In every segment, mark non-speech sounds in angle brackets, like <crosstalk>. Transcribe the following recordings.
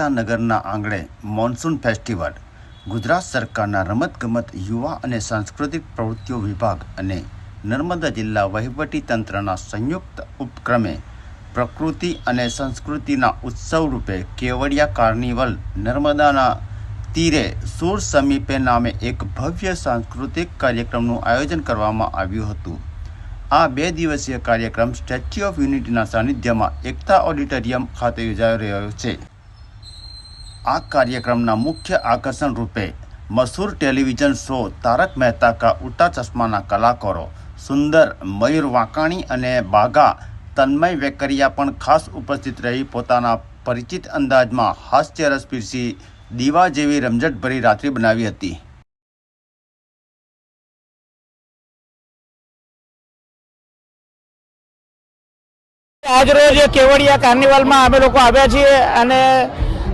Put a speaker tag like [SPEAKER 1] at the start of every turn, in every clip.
[SPEAKER 1] એકતા નગરના આંગણે monsoon festival, Gujarat સરકારના રમતગમત, યુવા અને સાંસ્કૃતિક પ્રવૃત્તિઓ વિભાગ અને નર્મદા જિલ્લા વહીવટી તંત્રના સંયુક્ત ઉપક્રમે પ્રકૃતિ અને સંસ્કૃતિના ઉત્સવ રૂપે કેવડિયા કાર્નિવલ નર્મદાના તીરે સુર સમીપે નામે એક ભવ્ય સાંસ્કૃતિક કાર્યક્રમનું આયોજન કરવામાં આવ્યું હતું. આ બે દિવસીય કાર્યક્રમ સ્ટેચ્યુ ઓફ યુનિટીના સાનિધ્યમાં એકતા ઓડિટોરિયમ ખાતે યોજાઈ રહ્યો છે. આ કાર્યક્રમના મુખ્ય આકર્ષણ રૂપે મશહૂર ટેલિવિઝન શો તારક મહેતા કા ઉલ્ટા ચશ્માના કલાકારો, સુંદર મયુર વાંકાણી અને બાગા તન્મય વેકરિયા પણ ખાસ ઉપસ્થિત રહી પોતાના પરિચિત અંદાજમાં હાસ્યરસ પીરસી દીવા જેવી રમઝટભરી રાત્રિ બનાવી હતી.
[SPEAKER 2] આજરોજ કેવડિયા કાર્નિવલમાં અમે લોકો આવ્યા છીએ અને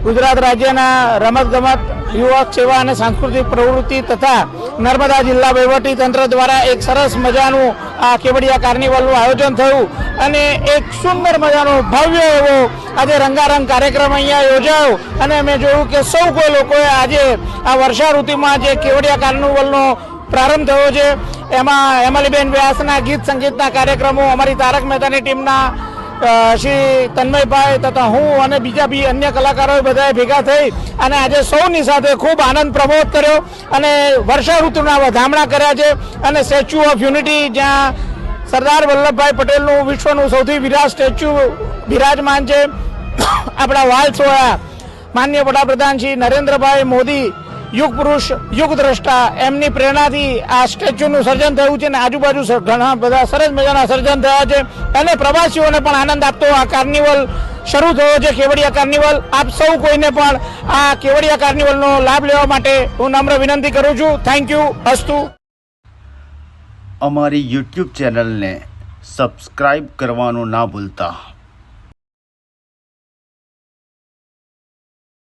[SPEAKER 2] ગુજરાત રાજ્યના રમતગમત, યુવક સેવા અને સાંસ્કૃતિક પ્રવૃત્તિ તથા નર્મદા જિલ્લા વહીવટી તંત્ર દ્વારા એક સરસ મજાનું આ કેવડિયા કાર્નિવલનું આયોજન થયું અને એક સુંદર મજાનો ભવ્ય એવો આજે રંગારંગ કાર્યક્રમ અહીંયા યોજાયો અને મેં જોયું કે સૌ કોઈ લોકોએ આજે આ વર્ષા ઋતુમાં જે કેવડિયા કાર્નિવલનો પ્રારંભ થયો છે, એમાં હેમલીબેન વ્યાસના ગીત સંગીતના કાર્યક્રમો, અમારી તારક મહેતાની ટીમના શ્રી તન્મયભાઈ તથા હું અને બીજા બી અન્ય કલાકારો બધાએ ભેગા થઈ અને આજે સૌની સાથે ખૂબ આનંદ પ્રમોદ કર્યો અને વર્ષા ઋતુના વધામણા કર્યા છે અને સ્ટેચ્યુ ઓફ યુનિટી જ્યાં સરદાર વલ્લભભાઈ પટેલનું વિશ્વનું સૌથી વિરાટ સ્ટેચ્યુ બિરાજમાન છે. <coughs> આપણા વાલ સોયા માન્ય વડાપ્રધાન શ્રી નરેન્દ્રભાઈ મોદી યુગ પુરુષ, યુગ દ્રષ્ટા, એમની પ્રેરણાથી આ સ્ટેચ્યુનું સર્જન થયું છે અને આજુબાજુ ઘણા બધા સરસ મજાના સર્જન થયા છે. અને પ્રવાસીઓને પણ આનંદ આપતો આ કાર્નિવલ શરૂ થયો છે, કેવડિયા કાર્નિવલ. આપ સૌ કોઈને પણ આ કેવડિયા કાર્નિવલનો લાભ લેવા માટે હું નમ્ર વિનંતી કરું છું. થેન્ક યુ અસ્તુ.
[SPEAKER 1] અમારી યુટ્યુબ ચેનલને સબસ્ક્રાઈબ કરવાનું ના ભૂલતા.